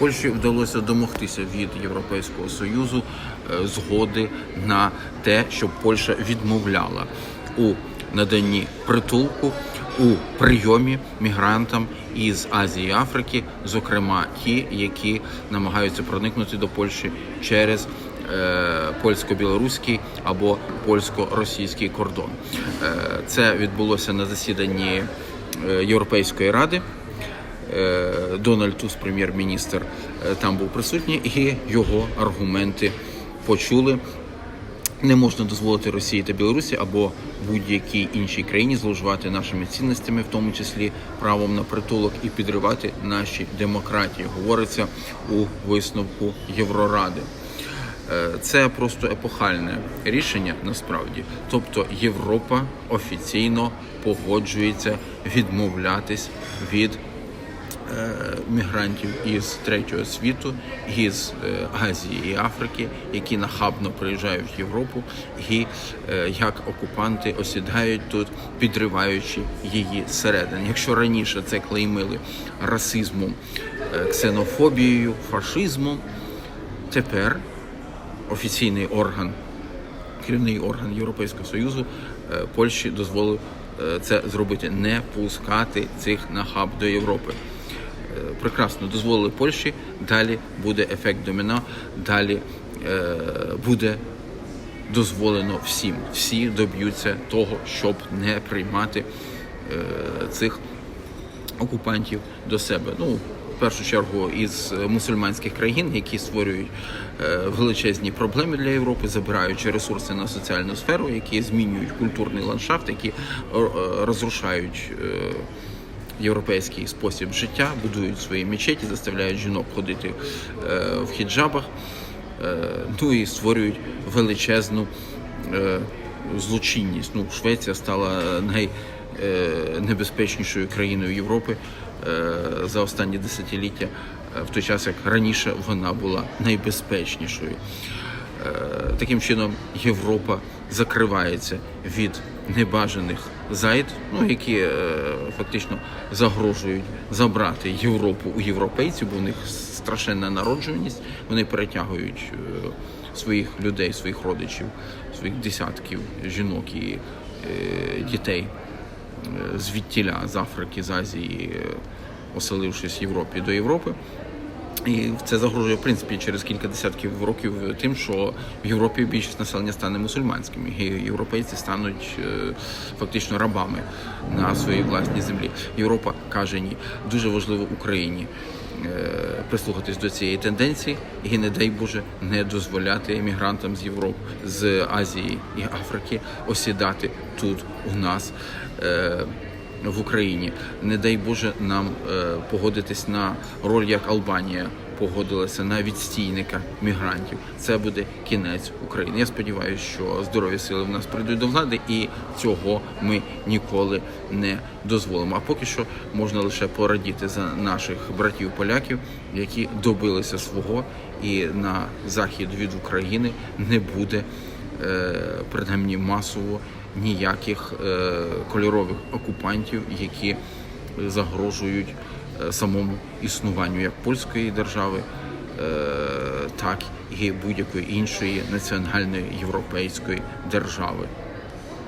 Польщі вдалося домогтися від Європейського союзу е, згоди на те, щоб Польща відмовляла у наданні притулку у прийомі мігрантам із Азії і Африки, зокрема ті, які намагаються проникнути до Польщі через е, польсько-білоруський або польсько-російський кордон. Е, Це відбулося на засіданні Європейської ради. Е, Дональд Туск, прем'єр-міністр, е, там був присутній, і його аргументи почули. Не можна дозволити Росії та Білорусі або будь-якій іншій країні зловживати нашими цінностями, в тому числі правом на притулок, і підривати наші демократії. Говориться у висновку Євроради. Е, Це просто епохальне рішення насправді. Тобто Європа офіційно погоджується відмовлятись від мігрантів із третього світу, із е, Азії і Африки, які нахабно приїжджають в Європу, і е, як окупанти осідають тут, підриваючи її зсередини. Якщо раніше це клеймили расизмом, е, ксенофобією, фашизмом, тепер офіційний орган керівний орган Європейського Союзу е, Польщі дозволив е, це зробити, не пускати цих нахаб до Європи. Е, Прекрасно дозволили Польщі. Далі буде ефект доміно, далі е, буде дозволено всім. Всі доб'ються того, щоб не приймати е, цих окупантів до себе. Ну, в першу чергу із мусульманських країн, які створюють величезні проблеми для Європи, забираючи ресурси на соціальну сферу, які змінюють культурний ландшафт, які розрушають. Європейський спосіб життя будують свої мечеті, заставляють жінок ходити е, в хіджабах, е, ну і створюють величезну е, злочинність. Ну, Швеція стала найнебезпечнішою країною Європи за останні десятиліття, в той час як раніше вона була найбезпечнішою. Таким чином Європа закривається від небажаних зайд, ну які е, фактично загрожують забрати Європу у європейців, бо у них страшенна народжуваність. Вони перетягують е, своїх людей, своїх родичів, своїх десятків жінок і е, дітей е, звідтіля з Африки, з Азії, е, оселившись в Європі до Європи. І це загрожує в принципі через кілька десятків років тим, що в Європі більшість населення стане мусульманським, і європейці стануть е, фактично рабами на своїй власній землі. Європа каже ні. Дуже важливо Україні е, прислухатись до цієї тенденції і, не дай Боже, не дозволяти емігрантам з Європи, з Азії і Африки осідати тут у нас. В Україні. Не дай Боже нам е, погодитись на роль, як Албанія погодилася на відстійника мігрантів. Це буде кінець України. Я сподіваюся, що здорові сили в нас прийдуть до влади, і цього ми ніколи не дозволимо. А поки що можна лише порадіти за наших братів поляків, які добилися свого, і на захід від України не буде принаймні масово ніяких е, кольорових окупантів, які загрожують е, самому існуванню як польської держави, е, так і будь-якої іншої національної європейської держави.